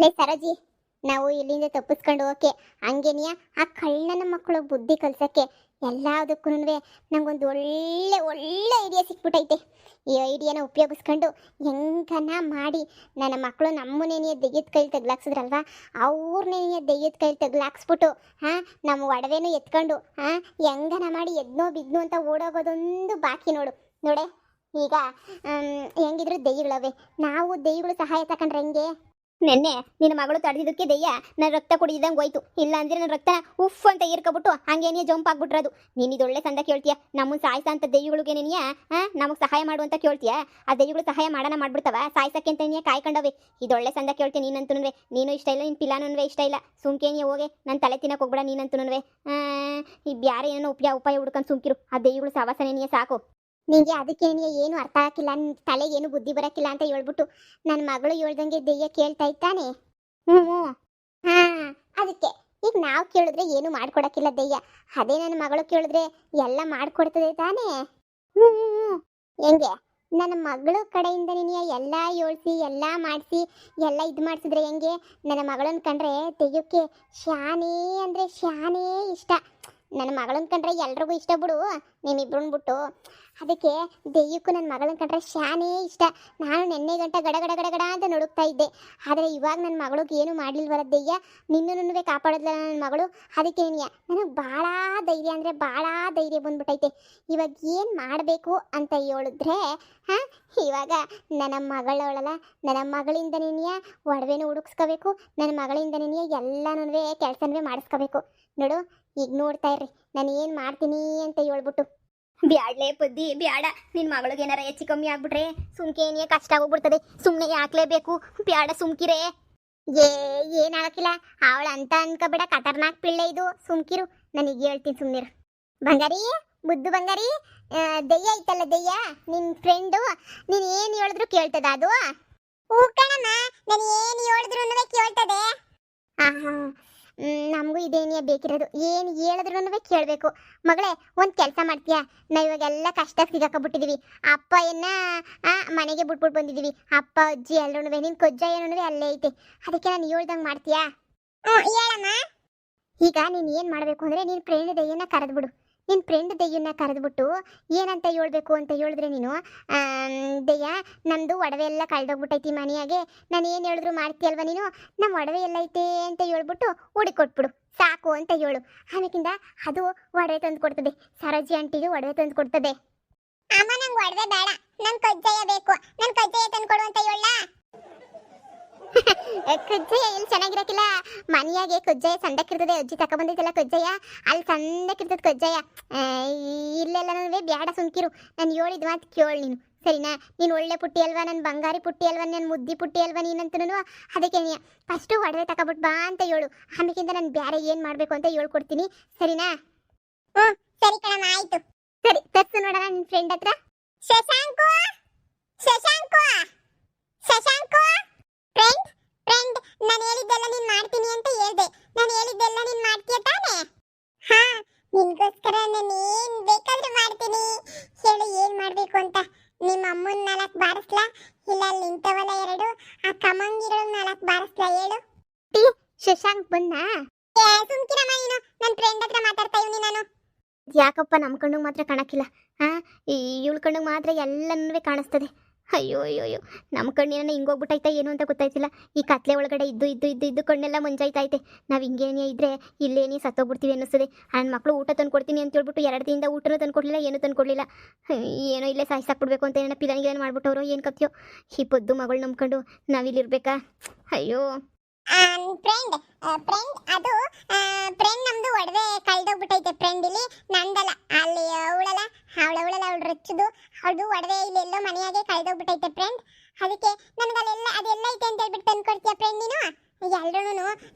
ಲೇ ಸರೋಜಿ, ನಾವು ಇಲ್ಲಿಂದ ತಪ್ಪಿಸ್ಕೊಂಡು ಹೋಗಕ್ಕೆ ಹಂಗೇನಿಯ? ಆ ಕಳ್ಳನ ಮಕ್ಕಳು ಬುದ್ಧಿ ಕಲ್ಸೋಕ್ಕೆ ಎಲ್ಲದಕ್ಕೂ ನಂಗೊಂದು ಒಳ್ಳೆ ಒಳ್ಳೆ ಐಡಿಯಾ ಸಿಕ್ಬಿಟ್ಟೈತೆ ಈ ಐಡಿಯಾನ ಉಪಯೋಗಿಸ್ಕೊಂಡು ಹೆಂಗನ ಮಾಡಿ ನನ್ನ ಮಕ್ಕಳು ನಮ್ಮನೇನೆಯ ದೆಯ್ಯದ ಕೈಲಿ ತಗ್ಲಾಕ್ಸಿದ್ರಲ್ವಾ? ಅವ್ರನೇನೆಯ ದೆಯ್ಯದ ಕೈಲಿ ತಗ್ಲಾಕ್ಸ್ಬಿಟ್ಟು, ಹಾಂ, ನಮ್ಮ ಒಡವೆನೂ ಎತ್ಕೊಂಡು, ಹಾಂ, ಹೆಂಗನ ಮಾಡಿ ಎದ್ನೋ ಬಿದ್ನೋ ಅಂತ ಓಡೋಗೋದೊಂದು ಬಾಕಿ ನೋಡು. ನೋಡೆ, ಈಗ ಹೆಂಗಿದ್ರು ದೆಯ್ಯಗಳವೆ ನಾವು ದೆಯ್ಯಗಳು ಸಹಾಯ ತಕೊಂಡ್ರೆ ಹೆಂಗೆ? ನೆನ್ನೆ ನಿನ್ನ ಮಗಳು ತಡೆದಿದ್ದಕ್ಕೆ ದೆಯ್ಯ, ನನ್ನ ರಕ್ತ ಕುಡಿದಂಗೆ ಹೋಯ್ತು. ಇಲ್ಲ ಅಂದ್ರೆ ನನ್ನ ರಕ್ತನ ಉಫ್ ಅಂತ ಇರ್ಕೊಬಿಟ್ಟು ಹಂಗೇನೇ ಜಂಪ್ ಆಗ್ಬಿಟ್ರದು. ನೀನು ಇದೊಳ್ಳೆ ಸಂದ ಕೇಳ್ತೀಯ? ನಮ್ಮನ್ನು ಸಾಯಿಸ ಅಂತ ದೆಯ್ಯಗಳಿಗೆ ನೀನಿಯ? ನಮಗೆ ಸಹಾಯ ಮಾಡು ಅಂತ ಕೇಳ್ತೀಯ? ಆ ದೆಯ್ಯಗಳು ಸಹಾಯ ಮಾಡೋಣ ಮಾಡ್ಬಿಡ್ತಾವ? ಸಾಯಿಸಕ್ಕೆ ಅಂತ ನೀ ಕಾಯ್ಕೊಂಡವೆ. ಇದೊಳ್ಳೆ ಸಂದ ಕೇಳ್ತೀಯ ನೀನಂತೂ ನೀನು ಇಷ್ಟ ಇಲ್ಲ ನಿನ್ನ ಪಿಲಾನೂ ಇಷ್ಟ ಇಲ್ಲ. ಸುಮ್ಕೇನಿಯ ಹೋಗೆ. ನನ್ನ ತಲೆ ತಿನ್ನಕ್ಕೆ ಹೋಗ್ಬೇಡ ನೀನಂತೂ ಈ ಬ್ಯಾರೆ ಏನೋ ಉಪಯ ಉಪಾಯ ಹುಡ್ಕೊಂಡು ಸುಮ್ಕಿರು. ಆ ದೆಯ್ಯಗಳು ಸಾವಾಸನೇನಿಯ ಸಾಕು. ನಿಂಗೆ ಅದಕ್ಕೆ ಏನು ಅರ್ಥ ಆಗಿಲ್ಲ ನಿನ್ ತಲೆ ಏನು ಬುದ್ಧಿ ಬರೋಕ್ಕಿಲ್ಲ ಅಂತ ಹೇಳ್ಬಿಟ್ಟು ನನ್ನ ಮಗಳು ಹೇಳ್ದಂಗೆ ದೆಯ್ಯ ಕೇಳ್ತಾ ಇದ್ದಾನೆ. ಹ್ಞೂ ಹಾ, ಅದಕ್ಕೆ. ಈಗ ನಾವು ಕೇಳಿದ್ರೆ ಏನು ಮಾಡ್ಕೊಡಕ್ಕಿಲ್ಲ ದೆಯ್ಯ. ಅದೇ ನನ್ನ ಮಗಳು ಕೇಳಿದ್ರೆ ಎಲ್ಲ ಮಾಡ್ಕೊಡ್ತದೆ ತಾನೇ. ಹ್ಞೂ. ಹೆಂಗೆ? ನನ್ನ ಮಗಳು ಕಡೆಯಿಂದ ನೀನು ಎಲ್ಲ ಯೋಳಿಸಿ, ಎಲ್ಲ ಮಾಡಿಸಿ, ಎಲ್ಲ ಇದು ಮಾಡಿಸಿದ್ರೆ ಹೆಂಗೆ? ನನ್ನ ಮಗಳನ್ನ ಕಂಡ್ರೆ ತೆಗಿಯೋಕ್ಕೆ ಶಾನೇ ಅಂದರೆ ಶಾನೇ ಇಷ್ಟ. ನನ್ನ ಮಗಳನ್ನ ಕಂಡ್ರೆ ಎಲ್ರಿಗೂ ಇಷ್ಟ ಬಿಡು ನಿಮ್ಮಿಬ್ರನ್ನ ಬಿಟ್ಟು. ಅದಕ್ಕೆ ದೆಯ್ಯಕ್ಕೂ ನನ್ನ ಮಗಳನ್ನ ಕಂಡ್ರೆ ಶಾನೇ ಇಷ್ಟ. ನಾನು ನೆನ್ನೆ ಗಂಟ ಗಡ ಗಡ ಗಡ ಗಡ ಅಂತ ನಡುಕ್ತಾ ಇದ್ದೆ. ಆದರೆ ಇವಾಗ ನನ್ನ ಮಗಳಿಗೆ ಏನು ಮಾಡಲಿಲ್ವಲ್ಲ ದೆಯ್ಯ ನಿನ್ನೂ ಕಾಪಾಡೋದಿಲ್ಲ ನನ್ನ ಮಗಳು? ಅದಕ್ಕೆ ನೀನಿಯ ನನಗೆ ಭಾಳ ಧೈರ್ಯ ಅಂದರೆ ಭಾಳ ಧೈರ್ಯ ಬಂದ್ಬಿಟ್ಟೈತೆ ಇವಾಗ ಏನು ಮಾಡಬೇಕು ಅಂತ ಹೇಳಿದ್ರೆ ಹಾಂ, ಇವಾಗ ನನ್ನ ಮಗಳವಳಲ್ಲ, ನನ್ನ ಮಗಳಿಂದ ನೀನಿಯ ಒಡವೆನೂ ಹುಡುಕ್ಸ್ಕೋಬೇಕು, ನನ್ನ ಮಗಳಿಂದ ನೀನಿಯ ಎಲ್ಲನೂ ಕೆಲಸನೂ ಮಾಡಿಸ್ಕೋಬೇಕು. ನೋಡು ಈಗ ನೋಡ್ತಾ ಇರ್ರಿ ನಾನು ಏನು ಮಾಡ್ತೀನಿ ಅಂತ ಹೇಳ್ಬಿಟ್ಟು. ಬ್ಯಾಡ್ಲೇ ಬುದ್ಧಿ ಬ್ಯಾಡ. ನಿನ್ನ ಮಗಳಿಗೆ ಏನಾರ ಹೆಚ್ಚು ಕಮ್ಮಿ ಆಗ್ಬಿಟ್ರೆ ಸುಮ್ಕೆ ಏನೇ ಕಷ್ಟ ಆಗೋಗ್ಬಿಡ್ತದೆ. ಸುಮ್ಮನೆ ಹಾಕ್ಲೇಬೇಕು ಬ್ಯಾಡ ಸುಮ್ಕಿರೇ. ಏ ಏನಾಗಕ್ಕಿಲ್ಲ ಅವಳ ಅಂತ ಅನ್ಕೋಬೇಡ. ಖತರ್ನಾಕ್ ಪಿಳ್ಳೆ ಇದು. ಸುಮ್ಕಿರು. ನನಗೆ ಹೇಳ್ತೀನಿ ಸುಮ್ನಿರು. ಬಂಗಾರಿ ಬುದ್ದು ಬಂಗಾರಿ ದೆಯ್ಯ ಐತಲ್ಲ ದೆಯ್ಯ? ನಿನ್ ಫ್ರೆಂಡು ನೀನ್ ಏನ್ ಹೇಳಿದ್ರು ಕೇಳ್ತದ ಅದು? ಹೂ ಕಣಮ್ಮ ನಾನು ಏನು ಹೇಳಿದ್ರು ನಮಗೂ ಇದೇನೇ ಬೇಕಿರೋದು? ಏನು ಹೇಳಿದ್ರು ಕೇಳಬೇಕು. ಮಗಳೇ ಒಂದು ಕೆಲಸ ಮಾಡ್ತೀಯಾ? ನಾ ಇವಾಗೆಲ್ಲ ಕಷ್ಟ ಸಿಗಾಕಬಿಟ್ಟಿದ್ದೀವಿ ಅಪ್ಪ ಏನ ಆ, ಮನೆಗೆ ಬಿಟ್ಬಿಟ್ಟು ಬಂದಿದೀವಿ. ಅಪ್ಪ ಅಜ್ಜಿ ಎಲ್ಲರೂ ನಿನ್ ಕೊಜ್ಜ ಏನೂ ಅಲ್ಲೇ ಐತೆ. ಅದಕ್ಕೆ ನಾನು ಹೇಳ್ದಂಗೆ ಮಾಡ್ತೀಯಾ? ಹೇಳಮ್ಮ. ಈಗ ನೀನು ಏನು ಮಾಡಬೇಕು ಅಂದರೆ ನೀನು ಫ್ರೆಂಡ್ ದಯ್ಯನ ಕರೆದ್ಬಿಡು. ನಿನ್ನ ಫ್ರೆಂಡ್ ದಯ್ಯನ ಕರೆದ್ಬಿಟ್ಟು ಏನಂತ ಹೇಳ್ಬೇಕು ಅಂತ ಹೇಳಿದ್ರೆ ನೀನು? ದಯ್ಯ ನಮ್ಮದು ಒಡವೆ ಎಲ್ಲ ಕಳ್ದೋಗ್ಬಿಟ್ಟೈತಿ ಮನೆಯಾಗೆ. ನಾನು ಏನು ಹೇಳಿದ್ರು ಮಾಡ್ತೀಯಲ್ವ ನೀನು? ನಮ್ಮ ಒಡವೆ ಎಲ್ಲ ಐತೆ ಅಂತ ಹೇಳ್ಬಿಟ್ಟು ಹುಡುಕೊಟ್ಬಿಡು. ಸಾಕು ಅಂತ ಹೇಳು. ಆಮೇಕಿಂದ ಅದು ಒಡವೆ ತಂದು ಕೊಡ್ತದೆ. ಸರೋಜಿ ಆಂಟಿಗೆ ಒಡವೆ ತಂದು ಕೊಡ್ತದೆ. ಅಮ್ಮ, ನಂಗೆ ಒಡವೆ ಬೇಡ. ನಂಗೆ ಕಜ್ಜಾಯ ಬೇಕು. ನನ್ ಕಜ್ಜಾಯ ತಂದು ಕೊಡು ಅಂತ ಹೇಳ ಕಜ್ಜಾಯ ಇಲ್ಲಿ ಚೆನ್ನಾಗಿರಕ್ಕಿಲ್ಲ ಮನೆಯಾಗೆ ಕಜ್ಜಾಯ ಸಣ್ಣಕ್ಕಿರ್ತದೆ ಅಜ್ಜಿ ತಕೊಂಬಂದೈತಲ್ಲ ಕುಜ್ಜಯ್ಯ. ಅಲ್ಲಿ ಸಣ್ಣಕ್ಕಿರ್ತದೆ ಕಜ್ಜಾಯ ಆ, ಇಲ್ಲೆಲ್ಲ ಬ್ಯಾಡ ಸುಮ್ಕಿರು. ನಾನು ಹೇಳಿದ ಮಾತು ಕೇಳಿ ನೀನು. ಸರಿನಾ? ನೀನು ಒಳ್ಳೆ ಪುಟ್ಟಿ ಅಲ್ವಾ? ನನ್ನ ಬಂಗಾರಿ ಪುಟ್ಟಿ ಅಲ್ವಾ? ನನ್ನ ಮುದ್ದಿ ಪುಟ್ಟಿ ಅಲ್ವಾ ನೀನಂತನೂ ಅದಕ್ಕೆ ನೀ ಫಸ್ಟು ಒಡವೆ ತಗೊಬಿಟ್ಟು ಬಾ ಅಂತ ಹೇಳು. ಆಮೇಕಿಂದ ನಾನು ಬೇರೆ ಏನು ಮಾಡಬೇಕು ಅಂತ ಹೇಳ್ಕೊಡ್ತೀನಿ. ಸರಿನಾ? ಹ್ಞೂ ಸರಿ ಕಣಮ್ಮ ಆಯ್ತು. ಸರಿ ತರ್ಸು ನೋಡೋಣ ನಿನ್ನ ಫ್ರೆಂಡ್ ಹತ್ರ. ಶಶಾಂಕು ಶಶಾಂಕು ಫ್ರೆಂಡ್ ಫ್ರೆಂಡ್ ನಾನು ಹೇಳಿದ್ದೆಲ್ಲ ನೀನು ಮಾಡ್ತೀನಿ ಅಂತ ಹೇಳ್ದೆ ನಾನು ಹೇಳಿದ್ದೆಲ್ಲ ನೀನು ಮಾಡ್ತೀಯ ತಾನೇ ಹಾ ನಿನ್ಗೋಸ್ಕರ ನಾನು ಏನ್ ಬೇಕಾದ್ರೂ ಮಾಡ್ತೀನಿ ಹೇಳು ಏನ್ ಮಾಡ್ಬೇಕು ಅಂತ ನಿಮ್ಮ ಅಮ್ಮನ್ ನಾಲ್ಕು ಬಾರಿಸ್ಲಾ ಇಲ್ಲ ಅಲ್ಲಿ ನಿಂತವಲ್ಲ ಎರಡು ಆ ಕಮಂಗಿರೋ ನಾಲ್ಕು ಹೇಳು? ಟಿ ಶಶಾಂಕ್ ಬಂದ? ಸುಮ್ಕಿರಮ್ಮ ನೀನು. ನನ್ನ ಫ್ರೆಂಡ್ ಹತ್ರ ಮಾತಾಡ್ತಾ ಇವ್ನಿ ನಾನು. ಯಾಕಪ್ಪ ನಮ್ಮ ಕಣ್ಣಿಗೆ ಮಾತ್ರ ಕಾಣಕ್ಕಿಲ್ಲ ಹಾ ಇವಳ ಕಣ್ಣಿಗೆ ಮಾತ್ರ ಎಲ್ಲನೂ ಕಾಣಿಸ್ತದೆ. ಅಯ್ಯೋ ಅಯ್ಯೋ ಅಯ್ಯೋ. ನಮ್ಮ ಕಣ್ಣಿನ ಹಿಂಗೋಗ್ಬಿಟ್ಟೈತೆ ಏನು ಅಂತ ಗೊತ್ತಾಯ್ತಿಲ್ಲ. ಈ ಕತ್ಲೆ ಒಳಗಡೆ ಇದ್ದು ಇದ್ದು ಇದ್ದು ಇದ್ದು ಕಣ್ಣೆಲ್ಲ ಮುಂಜಾಯ್ತೈತೆ ನಾವು ಹಿಂಗೇನೇ ಇದ್ರೆ ಇಲ್ಲೇನೇ ಸತ್ತೋಗ್ಬಿಡ್ತೀವಿ ಅನ್ನಿಸ್ತದೆ. ನನ್ನ ಮಕ್ಕಳು ಊಟ ತಂದು ಕೊಡ್ತೀನಿ ಅಂತ ಹೇಳ್ಬಿಟ್ಟು ಎರಡು ದಿನದಿಂದ ಊಟನೂ ತಂದು ಕೊಡಲಿಲ್ಲ ಏನೂ ತಂದ್ಕೊಡ್ಲಿಲ್ಲ. ಏನೋ ಇಲ್ಲೇ ಸಾಯಿಸಾಕ್ಬಿಡ್ಬೇಕು ಅಂತ ಏನೋ ಪಿಲಾನಿಗೆ ಏನು ಮಾಡ್ಬಿಟ್ಟವ್ರು, ಏನು ಕತ್ಯೋ ಈ ಪೊದ್ದು ಮಗಳು ನಂಬ್ಕೊಂಡು ನಾವಿಲ್ಲಿರ್ಬೇಕಾ ಅಯ್ಯೋ. ಫ್ರೆಂಡ್ ಫ್ರೆಂಡ್ ಅದು ಫ್ರೆಂಡ್ ಒಡವೆ ಕಳ್ದೋಗ್ಬಿಟ್ಟೈತೆ ಫ್ರೆಂಡ್ ಇಲ್ಲಿ. ನಂದಲ್ಲ ಅಲ್ಲಿ ಅವಳಲ್ಲ ಅವಳವಳಲ್ಲ ಅವಳು ರಚ್ಚದು ಅವಳದು ಒಡವೆ ಇಲ್ಲೆಲ್ಲೋ ಮನೆಯಾಗೆ ಕಳೆದೋಗ್ಬಿಟ್ಟೈತೆ ಫ್ರೆಂಡ್ ಅದಕ್ಕೆ ನನಗೆ ಅಲ್ಲೆಲ್ಲ ಅದೆಲ್ಲ ಐತೆ ಅಂತ ಹೇಳ್ಬಿಟ್ಟು ತಂದು ಕೊಡ್ತೀಯ ಫ್ರೆಂಡ್ ನೀನು? ಎಲ್ಲರೂ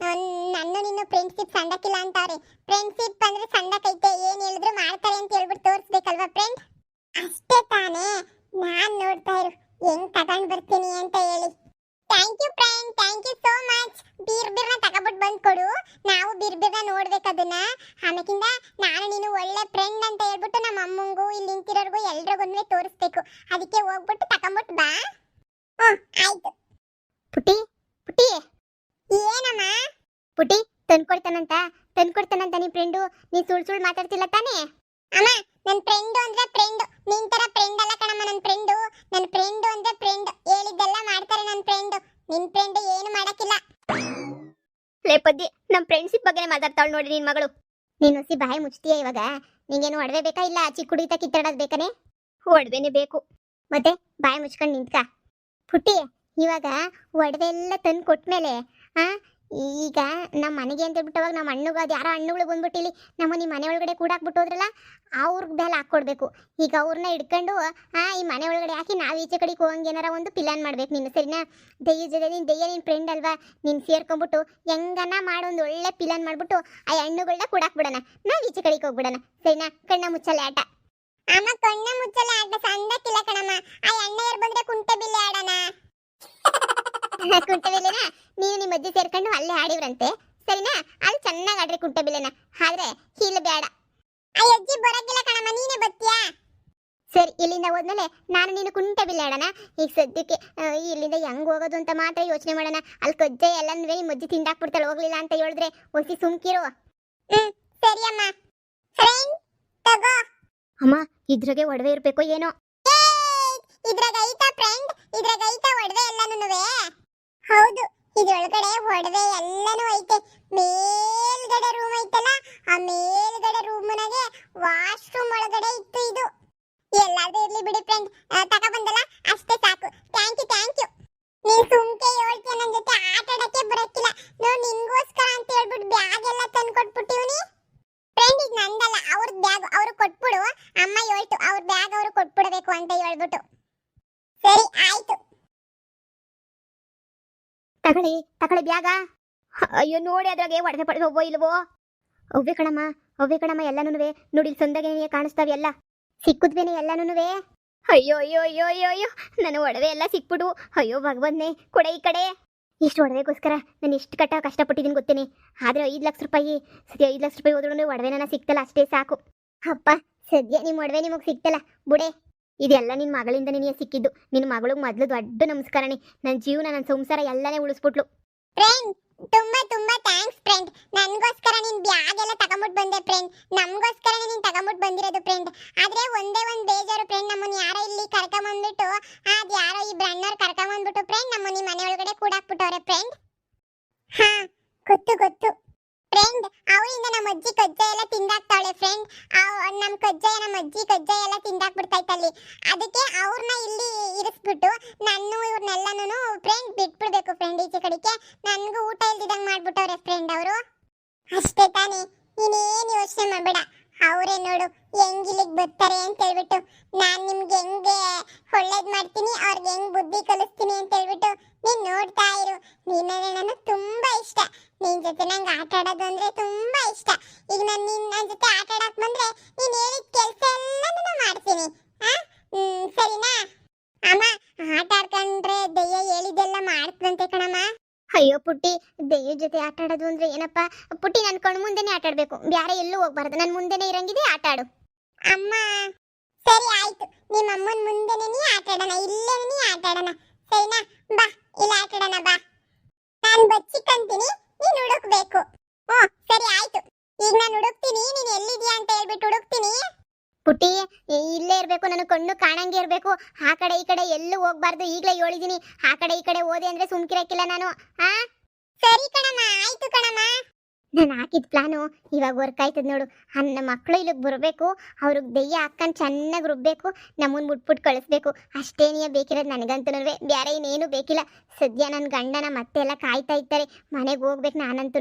ನನ್ನ ನಿನ್ನ ಫ್ರೆಂಡ್ಶಿಪ್ ಸಂಡಕ್ಕಿಲ್ಲ ಅಂತಾರೆ. ಫ್ರೆಂಡ್ಶಿಪ್ ಅಂದ್ರೆ ಸಂಡಕ್ಕೈತೆ ಏನ್ ಹೇಳಿದ್ರು ಮಾಡ್ತಾರೆ ಅಂತ ಹೇಳ್ಬಿಟ್ಟು ತೋರಿಸ್ಬೇಕಲ್ವಾ ಫ್ರೆಂಡ್ ಅಷ್ಟೇ ತಾನೇ ನಾನ್ ನೋಡ್ತಾ ಇರು ಹೆಂಗ್ ತಗೊಂಡ್ ಬರ್ತೀನಿ ಅಂತ ಹೇಳಿ thank you friend thank you so much beer ಬೀರ್ನ ತಗೊಬಿಟ್ಟು ಬಂದ್ ಕೊಡು ನಾವು ಬೀರ್ ಬೀರ್ನ ನೋಡ್ಬೇಕು ಅದನ್ನ ಆಮೇಕಿಂದ ನಾನು ನೀನು ಒಳ್ಳೆ ಫ್ರೆಂಡ್ ಅಂತ ಹೇಳ್ಬಿಟ್ಟು ನಮ್ಮ ಅಮ್ಮಂಗೂ ಇಲ್ಲಿ ನಿಂತಿರೋರ್ಗು ಎಲ್ರಿಗೂ ತೋರಿಸ್ಬೇಕು. ಅದಕ್ಕೆ ಹೋಗ್ಬಿಟ್ಟು ತಕೊಂಬಿಟ್ಟು ಬಾ. ಹ್ಞೂ ಆಯ್ತು. ಪುಟ್ಟಿ ಪುಟ್ಟಿ. ಏನಮ್ಮ? ಪುಟಿ ತಂದ್ಕೊಡ್ತಾನಂತ. ತಂದ್ಕೊಡ್ತಾನಂತ ನಿನ್ ಫ್ರೆಂಡು ನೀ ಸುಳ್ ಸುಳ್ ಮಾತಾಡ್ತಿಲ್ಲ ತಾನೇ? ಅಮ್ಮ ನನ್ನ ಫ್ರೆಂಡು ಅಂದ್ರೆ ಫ್ರೆಂಡ್ ನಿನ್ ತರ ಫ್ರೆಂಡ್ ಅಲ್ಲ ಕಣಮ್ಮ ನನ್ ಫ್ರೆಂಡು ನನ್ ಫ್ರೆಂಡು ಅಂದ್ರೆ ಫ್ರೆಂಡ್ ಹೇಳಿದ್ದೆಲ್ಲ ಮಾಡ್ತಾರೆ ನನ್ನ ಫ್ರೆಂಡು ನಿನ್ ಫ್ರೆಂಡ್ ಏನು ಮಾಡಕ್ಕಿಲ್ಲ. ಲೇ ಪದ್ದಿ ನಮ್ಮ ಫ್ರೆಂಡ್ಶಿಪ್ ಬಗ್ಗೆ ಮಾತಾಡ್ತಾಳ ನೋಡಿ ನಿನ್ ಮಗಳು. ನೀನು ಸಿ ಬಾಯಿ ಮುಚ್ತೀಯ ಇವಾಗ? ನಿಂಗೇನು ಒಡವೆ ಬೇಕಾ ಇಲ್ಲ ಚಿಕ್ಕ ಕುಡಿತ ಕಿತ್ತಾಡೋದ್ ಬೇಕಾನೆ? ಒಡವೆನೆ ಬೇಕು. ಮತ್ತೆ ಬಾಯಿ ಮುಚ್ಕೊಂಡು ನಿಂತ್ಕ. ಪುಟ್ಟಿ, ಇವಾಗ ಒಡವೆ ಎಲ್ಲ ತಂದು ಕೊಟ್ಮೇಲೆ ಆ ಈಗ ನಮ್ಮ ಮನೆಗೆ ಅಂತ ಹೇಳ್ಬಿಟ್ಟು ಅವಾಗ ನಮ್ಮ ಹಣ್ಣುಗ ಅದು ಯಾರೋ ಹಣ್ಣುಗಳು ಬಂದ್ಬಿಟ್ಟು ಇಲ್ಲಿ ನಮ್ಮ ನಿಮ್ಮ ಮನೆ ಒಳಗಡೆ ಕೂಡಾಕ್ಬಿಟ್ಟು ಹೋದ್ರಲ್ಲ, ಅವ್ರಿಗೆ ಬೆಲೆ ಹಾಕ್ಕೊಡ್ಬೇಕು ಈಗ ಅವ್ರನ್ನ ಹಿಡ್ಕೊಂಡು, ಆ, ಈ ಮನೆ ಒಳಗಡೆ ಹಾಕಿ ನಾವು ಈಚೆ ಕಡೆಗೆ ಹೋಗಂಗೆ ಏನಾರ ಒಂದು ಪ್ಲಾನ್ ಮಾಡ್ಬೇಕು ನೀನು, ಸರಿನಾ? ದೆಯ್ಯ ಜೊತೆ ನೀನು ದೆಯ್ಯ ನಿನ್ನ ಫ್ರೆಂಡ್ ಅಲ್ವಾ? ನೀನು ಸೇರ್ಕೊಂಡ್ಬಿಟ್ಟು ಹೆಂಗನ ಮಾಡಿ, ಒಂದು ಒಳ್ಳೆ ಪ್ಲಾನ್ ಮಾಡ್ಬಿಟ್ಟು ಆ ಹಣ್ಣುಗಳನ್ನ ಕೂಡಾಕ್ಬಿಡೋಣ ನಾವು ಈಚೆ ಕಡೆಗೆ ಹೋಗ್ಬಿಡೋಣ, ಸರಿನಾ? ಕಣ್ಣ ಮುಚ್ಚಲೆ ಆಟ. ಅಮ್ಮ, ಕಣ್ಣ ಮುಚ್ಚಲೆ ಆಟ, ಸಂದಕ್ಕಿಲ್ಲ ಕಣಮ್ಮ. ಆ ಎಣ್ಣೆ ಬಂದ್ರೆ ಕುಂಟೆ ಬಿಲ್ಲೆ ಆಡೋಣ. ಕುಂಟೆ ಬಿಲ್ಲೆನ ನೀವು ನಿಮ್ಮ ಅಜ್ಜಿ ಸೇರ್ಕೊಂಡು ಅಲ್ಲೇ ಆಡಿವ್ರಂತೆ ಸರಿನಾ? ಅಲ್ಲಿ ಚೆನ್ನಾಗಿ ಆಡ್ರಿ ಕುಂಟಬಿಲ್ಲೆನ. ಆದ್ರೆ ಹೀಲ್ ಬೇಡ ಅಜ್ಜಿ ಬರಕಿಲ್ಲ ಕಣಮ್ಮ, ನೀನೇ ಬತ್ತೀಯಾ ಸರಿ, ಇಲ್ಲಿಂದ ಹೋದ್ಮೇಲೆ ನಾನು ನೀನು ಕುಂಟೆ ಬಿಲ್ಲೆ ಆಡೋಣ ಈಗ ಸದ್ಯಕ್ಕೆ ಇಲ್ಲಿಂದ ಹೆಂಗ್ ಹೋಗೋದು ಅಂತ ಮಾತ್ರ ಯೋಚನೆ ಮಾಡೋಣ. ಅಲ್ಲಿ ಕಜ್ಜೆ ಎಲ್ಲನೂ ನಿಮ್ಮ ಅಜ್ಜಿ ತಿಂದಾಕ್ಬಿಡ್ತಾಳೆ ಹೋಗ್ಲಿಲ್ಲ ಅಂತ ಹೇಳಿದ್ರೆ ಒಸಿ ಸುಮ್ಕಿರು. ಹ್ಮ್, ಸರಿ ಅಮ್ಮ. ಫ್ರೆಂಡ್ ತಗೋ. ಅಮ್ಮ, ಇದ್ರಾಗೆ ಒಡವೆ ಇರ್ಬೇಕು ಏನೋ? ಇದ್ರಾಗ ಐತಾ ಫ್ರೆಂಡ್ ಇದ್ರಾಗ ಐತಾ ಒಡವೆ ಎಲ್ಲಾನುವೆ ಹೌದು, ಇದ್ರೊಳಗಡೆ ಒಡವೆ ಎಲ್ಲನೂ ಐತೆ. ಮೇಲ್ಗಡೆ ರೂಮ್ ಐತಲ್ಲ, ಆ ಮೇಲ್ಗಡೆ ರೂಮ್ನಾಗೆ ವಾಶ್ರೂಮ್ ಒಳಗಡೆ ಇತ್ತು ಇದು. ಎಲ್ಲಾದ್ರೂ ಇರ್ಲಿ ಬಿಡಿ ಫ್ರೆಂಡ್ ತಕ ಬಂದಲ್ಲ? ಅಷ್ಟೇ ಸಾಕು. ಥ್ಯಾಂಕ್ ಯು ಥ್ಯಾಂಕ್ ಯು ನೀನ್ ಸುಮ್ಕೆ ಹೇಳ್ತೀಯ ನನ್ ಜೊತೆ ಆಟ ಆಡಕ್ಕೆ ಬರಕ್ಕಿಲ್ಲ. ನೋಡ್, ನಿನ್ಗೋಸ್ಕರ ಅಂತ ಹೇಳ್ಬಿಟ್ಟು ಬ್ಯಾಗ್ ಎಲ್ಲ ತಂದು ಕೊಟ್ಬಿಟ್ಟಿವ್ನಿ ಫ್ರೆಂಡ್ ಇದು ನಂದಲ್ಲ. ಅವ್ರ ಬ್ಯಾಗ್ ಅವ್ರು ಕೊಟ್ಬಿಡು. ಅಮ್ಮ ಹೇಳ್ತು, ಅವ್ರ ಬ್ಯಾಗ್ ಅವ್ರು ಕೊಟ್ಬಿಡಬೇಕು ಅಂತ ಹೇಳ್ಬಿಟ್ಟು. ಸರಿ ತಗೊಳ್ಳಿ ತಗೊಳ್ಳಿ ಬ್ಯಾಗ. ಅಯ್ಯೋ, ನೋಡಿ ಅದ್ರಾಗೆ ಒಡವೆ ಪಡೆದು ಹೋಗೋ ಇಲ್ವೋ? ಅವ್ವೆ ಕಣಮ್ಮ ಅವ್ವೆ ಕಣಮ್ಮ ಎಲ್ಲಾನು ನೋಡಿ ಇಲ್ಲಿ ಸಂದಾಗೆ ಕಾಣಿಸ್ತಾವೆ ಎಲ್ಲ. ಸಿಕ್ಕುದ್ವೇನೆ ಎಲ್ಲಾನುವೆ ಅಯ್ಯೋ ಅಯ್ಯೋ ಅಯ್ಯೋ ಅಯ್ಯೋ ಅಯ್ಯೋ. ನನ್ನ ಒಡವೆ ಎಲ್ಲ ಸಿಕ್ಬಿಡು. ಅಯ್ಯೋ, ಭಗವಂತನೇ, ಕೊಡೆ ಈ ಕಡೆ. ಇಷ್ಟು ಒಡವೆಗೋಸ್ಕರ ನಾನು ಎಷ್ಟು ಕಟ್ಟ ಕಷ್ಟಪಟ್ಟಿದ್ದೀನಿ ಗೊತ್ತೇನೆ. ಆದರೆ ಐದು ಲಕ್ಷ ರೂಪಾಯಿ ಸರಿ ಐದು ಲಕ್ಷ ರೂಪಾಯಿ ಓದ್ರೂ ಒಡವೆ ನನ್ನ ಸಿಕ್ತಲ್ಲ, ಅಷ್ಟೇ ಸಾಕು. ಅಪ್ಪ, ಸದ್ಯ ನಿಮ್ ಒಡವೆ ನಿಮಗೆ ಸಿಕ್ತಲ್ಲ. ಬುಡೆ. ಇದೆಲ್ಲ ನಿನ್ನ ಮಗಳಿಂದ ನಿನಗೆ ಸಿಕ್ಕಿದ್ದು. ನಿನ್ನ ಮಗಳಿಗೆ ಮೊದಲು ದೊಡ್ಡ ನಮಸ್ಕಾರನೇ ನನ್ನ ಜೀವನ ನನ್ನ ಸಂಸಾರ ಎಲ್ಲನೇ ಉಳಿಸ್ಬಿಟ್ಲು. ಫ್ರೆಂಡ್ ತುಂಬಾ ತುಂಬಾ ಥ್ಯಾಂಕ್ಸ್ ಫ್ರೆಂಡ್ ನನಗೋಸ್ಕರ ನೀನ್ ಬ್ಯಾಗ್ ಎಲ್ಲ ತಗೊಂಬಿಟ್ಟು ಬಂದೆ ಫ್ರೆಂಡ್ ನಮಗೋಸ್ಕರ ನೀನು ತಗೊಂಬಿಟ್ಟು ಬಂದಿರೋದು ಫ್ರೆಂಡ್ ಆದ್ರೆ ಒಂದೇ ಒಂದು ಬೇಜಾರು ಫ್ರೆಂಡ್ ನಮ್ಮನ್ನ ಯಾರೋ ಇಲ್ಲಿ ಕರ್ಕೊಂಬಂದ್ಬಿಟ್ಟು, ಅದ್ ಯಾರೋ ಈ ಬ್ರಣ್ಣವ್ರು ಕರ್ಕೊಂಬಂದ್ಬಿಟ್ಟು ಫ್ರೆಂಡ್ ನಮ್ಮನ್ನ ಈ ಮನೆ ಒಳಗಡೆ ಕೂಡಾಕ್ಬಿಟ್ಟವ್ರೆ ಫ್ರೆಂಡ್ ಹಾ, ಗೊತ್ತು ಗೊತ್ತು. ಫ್ರೆಂಡ್ ಅವಳಿಂದ ನಮ್ಮ ಅಜ್ಜಿ ಕಜ್ಜಾಯ ಎಲ್ಲ ತಿಂದಾಕ್ತಾಳೆ ಫ್ರೆಂಡ್ ನಮ್ಮ ಕಜ್ಜಾಯ, ನಮ್ಮ ಅಜ್ಜಿ ಕಜ್ಜಾಯ ಎಲ್ಲ ತಿಂದಾಕ್ಬಿಡ್ತೈತಲ್ಲಿ ಅದಕ್ಕೆ ಅವ್ರನ್ನ ಇಲ್ಲಿ ಇರಿಸ್ಬಿಟ್ಟು ನಾನು ಇವ್ರನ್ನೆಲ್ಲನೂ ಫ್ರೆಂಡ್ ಬಿಟ್ಬಿಡ್ಬೇಕು ಫ್ರೆಂಡ್ ಈಚೆ ಕಡೆಗೆ. ನನಗೂ ಊಟ ಇಲ್ದಿದಂಗ್ ಮಾಡ್ಬಿಟ್ಟವ್ರೆ ಫ್ರೆಂಡ್ ಅವರು. ಅಷ್ಟೇ ತಾನೇ. ನೀನೇನ್ ಯೋಚನೆ ಮಾಡಬೇಡ. ಅವರೇ ನೋಡು ಹೆಂಗ್ ಇಲ್ಲಿಗೆ ಬರ್ತಾರೆ ಅಂತ ಹೇಳ್ಬಿಟ್ಟು. ನಾನು ನಿಮ್ಗೆ ಹೆಂಗೆ ಒಳ್ಳೇದು ಮಾಡ್ತೀನಿ, ಅವ್ರಿಗೆ ಹೆಂಗ್ ಬುದ್ಧಿ ಕಲಿಸ್ತೀನಿ ಅಂತ ಹೇಳ್ಬಿಟ್ಟು ನೀನು ನೋಡ್ತಾ ಇರು. ನೀನೇ ನನಗೆ ತುಂಬಾ ಇಷ್ಟ. ನಿನ್ ಜೊತೆ ನಂಗೆ ಆಟ ಆಡೋದು ಅಂದ್ರೆ ತುಂಬಾ ಇಷ್ಟ. ಈಗ ನಾನು ನಿನ್ ನನ್ನ ಜೊತೆ ಆಟ ಆಡಕ್ ಬಂದ್ರೆ ನೀನ್ ಹೇಳಿದ ಕೆಲಸ ಎಲ್ಲನೂ ಮಾಡ್ತೀನಿ. ಆ? ಹ್ಮ್ ಸರಿನಾ? ಅಮ್ಮ ಆಟ ಆಡ್ಕೊಂಡ್ರೆ ದೆಯ್ಯ ಹೇಳಿದೆಲ್ಲ ಮಾಡ್ತಂತೆ ಕಣಮ್ಮ. ಅಯ್ಯೋ ಪುಟ್ಟಿ ದೆಯ್ಯ ಜೊತೆ ಆಟ ಆಡೋದು ಅಂದ್ರೆ ಏನಪ್ಪ? ಪುಟ್ಟಿ ನನ್ನ ಕಣ್ ಮುಂದೆನೆ ಆಟ ಆಡ್ಬೇಕು. ಬ್ಯಾರೆ ಎಲ್ಲೂ ಹೋಗ್ಬಾರ್ದು. ನನ್ನ ಮುಂದೆನೆ ಇರಂಗಿದೆ ಆಟ ಆಡು. ಅಮ್ಮ ಸರಿ ಆಯ್ತು. ನಿಮ್ಮ ಅಮ್ಮನ ಮುಂದೆನೆ ನೀ ಆಟ ಆಡೋಣ. ಇಲ್ಲೇ ನೀ ಆಟ ಆಡೋಣ. ಸರಿನಾ? ಬಾ ಇಲ್ಲಿ ಆಟ ಆಡೋಣ ಬಾ. ನಾನು ಬಚ್ಚಿಕ್ಕಂತೀನಿ ನೀನು ಹುಡುಕ್ಬೇಕು. ಹ್ಮ್ ಸರಿ ಆಯ್ತು. ಈಗ ನಾನು ಹುಡುಕ್ತೀನಿ, ನೀನ್ ಎಲ್ಲಿದ್ಯಾ ಅಂತ ಹೇಳ್ಬಿಟ್ಟು ಹುಡುಕ್ತೀನಿ. ಪುಟ್ಟಿ ಇಲ್ಲೇ ಇರ್ಬೇಕು, ನನ್ನ ಕಣ್ಣು ಕಾಣಂಗೆ ಇರ್ಬೇಕು. ಆ ಕಡೆ ಈ ಕಡೆ ಎಲ್ಲೂ ಹೋಗ್ಬಾರ್ದು. ಈಗಲೇ ಹೇಳಿದೀನಿ. ಆ ಕಡೆ ಈ ಕಡೆ ಓದೆ ಅಂದ್ರೆ ಸುಮ್ಕಿರಕ್ಕಿಲ್ಲ ನಾನು. ಆ? ಸರಿ ಕಣಮ್ಮ, ಆಯ್ತು ಕಣಮ್ಮ. ನಾನು ಹಾಕಿದ ಪ್ಲಾನು ಇವಾಗ ವರ್ಕ್ ಆಯ್ತದ ನೋಡು. ನನ್ನ ಮಕ್ಕಳು ಇಲ್ಲಿಗೆ ಬರಬೇಕು, ಅವ್ರಿಗೆ ದೆಯ್ಯ ಹಾಕೊಂಡು ಚೆನ್ನಾಗಿ ರುಬ್ಬೇಕು ನಮ್ಮನ್ನು ಮುಟ್ಬಿಟ್ಟು ಕಳಿಸ್ಬೇಕು. ಅಷ್ಟೇನೇ ಬೇಕಿರೋದು ನನಗಂತೂ ಬೇರೆ ಇನ್ನೇನು ಬೇಕಿಲ್ಲ. ಸದ್ಯ ನನ್ನ ಗಂಡನ ಮತ್ತೆ ಎಲ್ಲ ಕಾಯ್ತಾ ಇರ್ತಾರೆ ಮನೆಗೆ ಹೋಗ್ಬೇಕು ನಾನಂತೂ